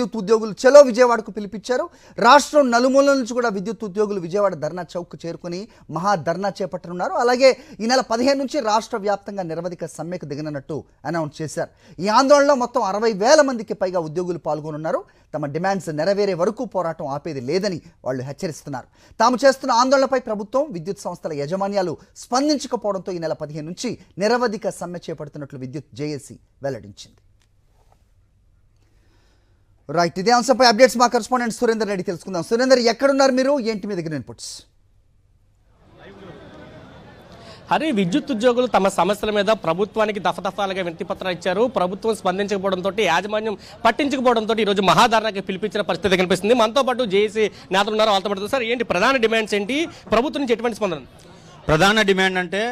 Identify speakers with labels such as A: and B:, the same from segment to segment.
A: విద్యుత్ ఉద్యోగులు చలో విజయవాడకు పిలిపించారు. రాష్ట్రం నలుమూలల నుంచి కూడా విద్యుత్ ఉద్యోగులు విజయవాడ ధర్నా చౌక్ చేరుకుని మహా ధర్నా చేపట్టనున్నారు. అలాగే ఈ నెల పదిహేను నుంచి రాష్ట్ర వ్యాప్తంగా నిరవధిక సమ్మెకు దిగనున్నట్టు అనౌన్స్ చేశారు. ఈ ఆందోళనలో మొత్తం అరవై వేల మందికి పైగా ఉద్యోగులు పాల్గొనున్నారు. తమ డిమాండ్స్ నెరవేరే వరకు పోరాటం ఆపేది లేదని వాళ్ళు హెచ్చరిస్తున్నారు. తాము చేస్తున్న ఆందోళనపై ప్రభుత్వం విద్యుత్ సంస్థల యాజమాన్యాలు స్పందించకపోవడంతో ఈ నెల పదిహేను నుంచి నిరవధిక సమ్మె చేపడుతున్నట్లు విద్యుత్ జేఏసీ వెల్లడించింది. రైట్ ఇదే అంశంపై అప్డేట్స్ మా కరెస్పాండెంట్ సురేందర్ రెడ్డి తెలుసుకుందాం. సురేందర్ ఎక్కడున్నారు మీరు? ఏంటి మీ దగ్గర ఇన్పుట్స్?
B: హరి విద్యుత్ ఉద్యోగులు తమ సమస్యల మీద ప్రభుత్వానికి దఫదఫాలుగా వినతి పత్రాలు ఇచ్చారు. ప్రభుత్వం స్పందించకపోవడంతో యాజమాన్యం పట్టించకపోవడంతో ఈ రోజు మహాధారణకి పిలిపించిన పరిస్థితి కనిపిస్తుంది. మనతో పాటు జేఏసీ నేతలు ఉన్నారు వాళ్ళతో పాటు సార్ ఏంటి ప్రధాన డిమాండ్స్ ఏంటి? ప్రభుత్వం నుంచి ఎటువంటి స్పందన?
C: ప్రధాన డిమాండ్ అంటే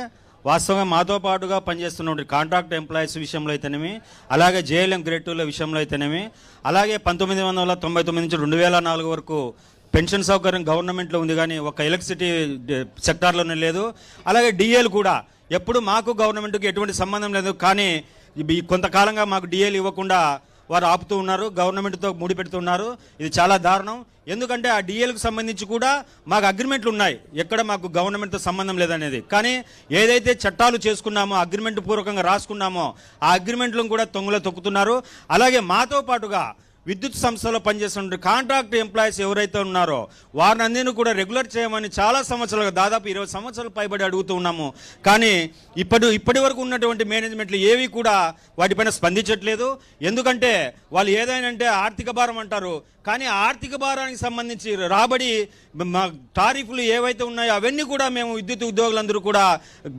C: వాస్తవంగా మాతో పాటుగా పనిచేస్తున్న కాంట్రాక్ట్ ఎంప్లాయీస్ విషయంలో అయితేనేమి అలాగే జేఎల్ఎం గ్రేడ్ టూల విషయంలో అయితేనేమి అలాగే పంతొమ్మిది వందల తొంభై తొమ్మిది నుంచి రెండు వేల నాలుగు వరకు పెన్షన్ సౌకర్యం గవర్నమెంట్లో ఉంది కానీ ఒక ఎలక్ట్రిసిటీ సెక్టార్లోనే లేదు. అలాగే డిఏలు కూడా. ఎప్పుడు మాకు గవర్నమెంట్కి ఎటువంటి సంబంధం లేదు కానీ కొంతకాలంగా మాకు డిఏలు ఇవ్వకుండా వారు ఆపుతూ ఉన్నారు గవర్నమెంట్తో ముడిపెడుతున్నారు ఇది చాలా దారుణం. ఎందుకంటే ఆ డిఎల్కి సంబంధించి కూడా మాకు అగ్రిమెంట్లు ఉన్నాయి. ఎక్కడ మాకు గవర్నమెంట్తో సంబంధం లేదనేది. కానీ ఏదైతే చట్టాలు చేసుకున్నామో అగ్రిమెంట్ పూర్వకంగా రాసుకున్నామో ఆ అగ్రిమెంట్లను కూడా తొంగలో తొక్కుతున్నారు. అలాగే మాతో పాటుగా విద్యుత్ సంస్థలో పనిచేస్తున్న కాంట్రాక్ట్ ఎంప్లాయీస్ ఎవరైతే ఉన్నారో వారిని అందరినీ కూడా రెగ్యులర్ చేయమని చాలా సంవత్సరాలుగా దాదాపు ఇరవై సంవత్సరాలు పైబడి అడుగుతూ ఉన్నాము. కానీ ఇప్పటి ఇప్పటి వరకు ఉన్నటువంటి మేనేజ్మెంట్లు ఏవి కూడా వాటిపైన స్పందించట్లేదు. ఎందుకంటే వాళ్ళు ఏదైనా అంటే ఆర్థిక భారం అంటారు. కానీ ఆర్థిక భారానికి సంబంధించి రాబడి మా టారిఫ్లు ఏవైతే ఉన్నాయో అవన్నీ కూడా మేము విద్యుత్ ఉద్యోగులందరూ కూడా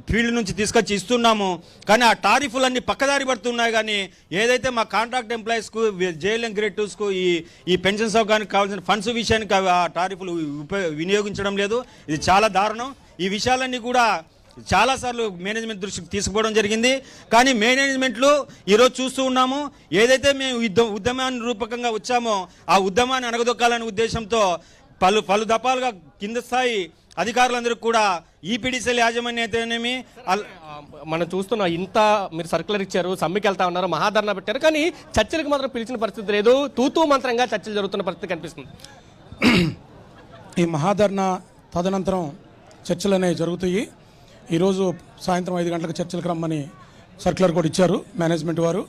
C: ఫీల్డ్ నుంచి తీసుకొచ్చి ఇస్తున్నాము. కానీ ఆ టారిఫ్లన్నీ పక్కదారి పడుతున్నాయి. కానీ ఏదైతే మా కాంట్రాక్ట్ ఎంప్లాయీస్కు జైలం గ్రేట్ టూస్కు ఈ ఈ పెన్షన్ సౌకర్యానికి కావాల్సిన ఫండ్స్ విషయానికి ఆ టారిఫ్లు వినియోగించడం లేదు. ఇది చాలా దారుణం. ఈ విషయాలన్నీ కూడా చాలాసార్లు మేనేజ్మెంట్ దృష్టికి తీసుకుపోవడం జరిగింది. కానీ మేనేజ్మెంట్లు ఈరోజు చూస్తూ ఉన్నాము. ఏదైతే మేము యుద్ధ ఉద్యమాన్ని రూపకంగా వచ్చామో ఆ ఉద్యమాన్ని అనగదొక్కాలనే ఉద్దేశంతో పలు పలు దఫాలుగా కింద స్థాయి అధికారులందరూ కూడా ఈపీడీసీల
B: యాజమాన్యతనేమి మనం చూస్తున్న ఇంత మీరు సర్కులర్ ఇచ్చారు సమ్మెకి వెళ్తా ఉన్నారు మహాధరణ పెట్టారు కానీ చర్చలకు మాత్రం పిలిచిన పరిస్థితి లేదు. తూతూ మంత్రంగా చర్చలు జరుగుతున్న పరిస్థితి కనిపిస్తుంది.
D: ఈ మహాధరణ తదనంతరం చర్చలు అనేవి జరుగుతాయి. ఈరోజు సాయంత్రం ఐదు గంటలకు చర్చలకు రమ్మని సర్క్యులర్ కూడా ఇచ్చారు మేనేజ్మెంట్ వారు.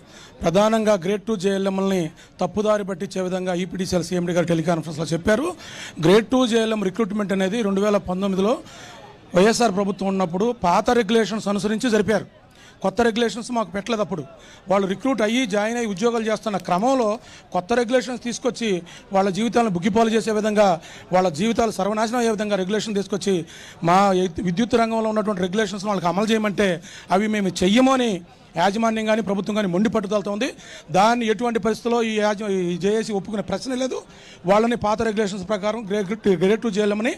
D: ప్రధానంగా గ్రేడ్ టూ జేఎల్ఎంఎల్ని తప్పుదారి పట్టించే విధంగా ఈపీడీసీఎల్ సీఎండీ గారు టెలికాన్ఫరెన్స్లో చెప్పారు. గ్రేడ్ టూ జేఎల్ఎం రిక్రూట్మెంట్ అనేది రెండు వేల పంతొమ్మిదిలో వైఎస్ఆర్ ప్రభుత్వం ఉన్నప్పుడు పాత రెగ్యులేషన్స్ అనుసరించి జరిపారు. కొత్త రెగ్యులేషన్స్ మాకు పెట్టలేదు అప్పుడు. వాళ్ళు రిక్రూట్ అయ్యి జాయిన్ అయ్యి ఉద్యోగాలు చేస్తున్న క్రమంలో కొత్త రెగ్యులేషన్స్ తీసుకొచ్చి వాళ్ళ జీవితాలను బుగ్గిపాలు చేసే విధంగా వాళ్ళ జీవితాలు సర్వనాశనం అయ్యే విధంగా రెగ్యులేషన్ తీసుకొచ్చి మా విద్యుత్ రంగంలో ఉన్నటువంటి రెగ్యులేషన్స్ వాళ్ళకి అమలు చేయమంటే అవి మేము చెయ్యమని యాజమాన్యం కానీ ప్రభుత్వం కానీ మొండి పట్టుదలతో ఉంది. దాన్ని ఎటువంటి పరిస్థితుల్లో ఈ యాజ ఈ జేఏసీ ఒప్పుకునే ప్రశ్న లేదు. వాళ్ళని పాత రెగ్యులేషన్స్ ప్రకారం గ్రేడ్ టూ చేయాలని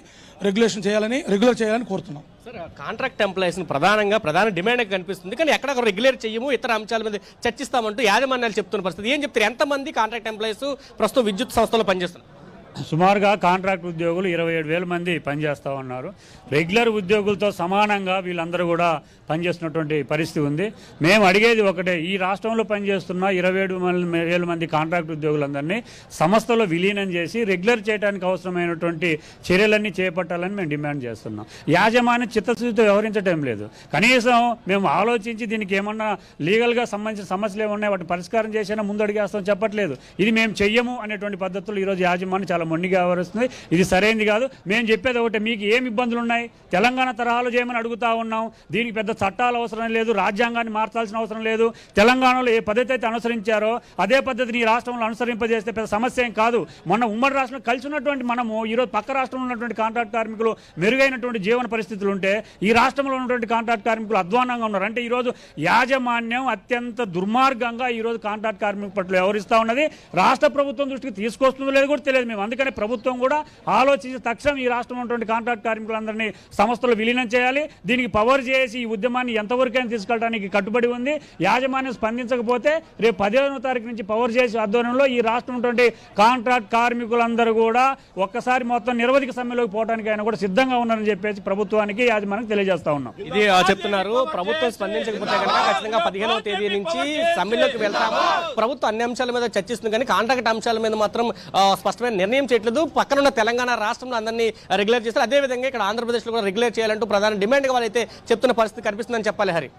D: రెగ్యులేషన్ చేయాలని రెగ్యులర్ చేయాలని కోరుతున్నాం.
B: సార్ కాంట్రాక్ట్ ఎంప్లాయీస్ ప్రధానంగా ప్రధాన డిమాండ్ కనిపిస్తుంది. కానీ ఎక్కడ రెగ్యులేట్ చేయము ఇతర అంశాల మీద చర్చిస్తామంటూ యాజమాన్యాలు చెప్తున్న పరిస్థితి. ఏం చెప్తారు? ఎంతమంది కాంట్రాక్ట్ ఎంప్లాయీస్ ప్రస్తుతం విద్యుత్ సంస్థలో పనిచేస్తున్నారు?
E: సుమారుగా కాంట్రాక్ట్ ఉద్యోగులు ఇరవై ఏడు వేల మంది పనిచేస్తూ ఉన్నారు. రెగ్యులర్ ఉద్యోగులతో సమానంగా వీళ్ళందరూ కూడా పనిచేస్తున్నటువంటి పరిస్థితి ఉంది. మేము అడిగేది ఒకటే ఈ రాష్ట్రంలో పనిచేస్తున్న ఇరవై ఏడు వేల మంది కాంట్రాక్ట్ ఉద్యోగులందరినీ సంస్థలో విలీనం చేసి రెగ్యులర్ చేయడానికి అవసరమైనటువంటి చర్యలన్నీ చేపట్టాలని మేము డిమాండ్ చేస్తున్నాం. యాజమాన్య చిత్తశుద్ధితో వ్యవహరించడం లేదు. కనీసం మేము ఆలోచించి దీనికి ఏమన్నా లీగల్గా సంబంధించిన సమస్యలు ఏమన్నాయి వాటిని పరిష్కారం చేసినా? ముందు అడిగేస్తాం చెప్పట్లేదు. ఇది మేము చెయ్యము అనేటువంటి పద్ధతులు ఈరోజు యాజమాన్యం చాలా మొండిగా వ్యవహరిస్తుంది. ఇది సరైనది కాదు. మేము చెప్పేది ఒకటి మీకు ఏమి ఇబ్బందులు ఉన్నాయి తెలంగాణ తరహాలో చేయమని అడుగుతా ఉన్నాం. దీనికి పెద్ద చట్టాలు అవసరం లేదు రాజ్యాంగాన్ని మార్చాల్సిన అవసరం లేదు. తెలంగాణలో ఏ పద్ధతి అయితే అనుసరించారో అదే పద్ధతిని ఈ రాష్ట్రంలో అనుసరింపజేస్తే పెద్ద సమస్య ఏం కాదు. మొన్న ఉమ్మడి రాష్ట్రంలో కలిసి ఉన్నటువంటి మనము ఈరోజు పక్క రాష్ట్రంలో ఉన్నటువంటి కాంట్రాక్ట్ కార్మికులు మెరుగైనటువంటి జీవన పరిస్థితులు ఉంటే ఈ రాష్ట్రంలో ఉన్నటువంటి కాంట్రాక్ట్ కార్మికులు అధ్వానంగా ఉన్నారు. అంటే ఈరోజు యాజమాన్యం అత్యంత దుర్మార్గంగా ఈరోజు కాంట్రాక్ట్ కార్మికుల పట్ల వ్యవహరిస్తూ ఉన్నది. రాష్ట్ర ప్రభుత్వం దృష్టికి తీసుకొస్తుందో లేదు కూడా తెలియదు. మేము అందుకని ప్రభుత్వం కూడా ఆలోచించి తక్షణం ఈ రాష్ట్రంలో ఉన్నటువంటి కాంట్రాక్ట్ కార్మికులందరినీ సంస్థలు విలీనం చేయాలి. దీనికి పవర్ చేసి ఈ ఉద్యమాన్ని ఎంతవరకైనా తీసుకెళ్ళడానికి కట్టుబడి ఉంది. యాజమాన్యం స్పందించకపోతే రేపు పదిహేనో తారీఖు నుంచి పవర్ చేసి ఆధ్వర్యంలో ఈ రాష్ట్రం ఉన్నటువంటి కాంట్రాక్ట్ కార్మికులందరూ కూడా ఒక్కసారి మొత్తం నిరవధిక సమ్మెలోకి పోవడానికి ఆయన కూడా సిద్ధంగా ఉన్నారని చెప్పేసి ప్రభుత్వానికి యాజమాన్యం తెలియజేస్తా ఉన్నాం.
B: ఇది చెప్తున్నారు. ప్రభుత్వం స్పందించకపోతే కనుక ఖచ్చితంగా పదిహేనవ తేదీ నుంచి సమ్మెలోకి వెళ్తాము. ప్రభుత్వం అన్ని అంశాల మీద చర్చిస్తుంది కానీ కాంట్రాక్ట్ అంశాల మీద మాత్రం స్పష్టమైన నిర్ణయం చేయట్లేదు. పక్కనున్న తెలంగాణ రాష్ట్రంలో అందరినీ రెగ్యులేట్ చేస్తారు. అదే విధంగా ఇక్కడ ఆంధ్రప్రదేశ్లో కూడా రెగ్యులేట్ చేయాలంటూ ప్రధాన డిమాండ్గా వాళ్ళైతే చెప్తున్న పరిస్థితి కనిపిస్తుందని చెప్పాలి హరి.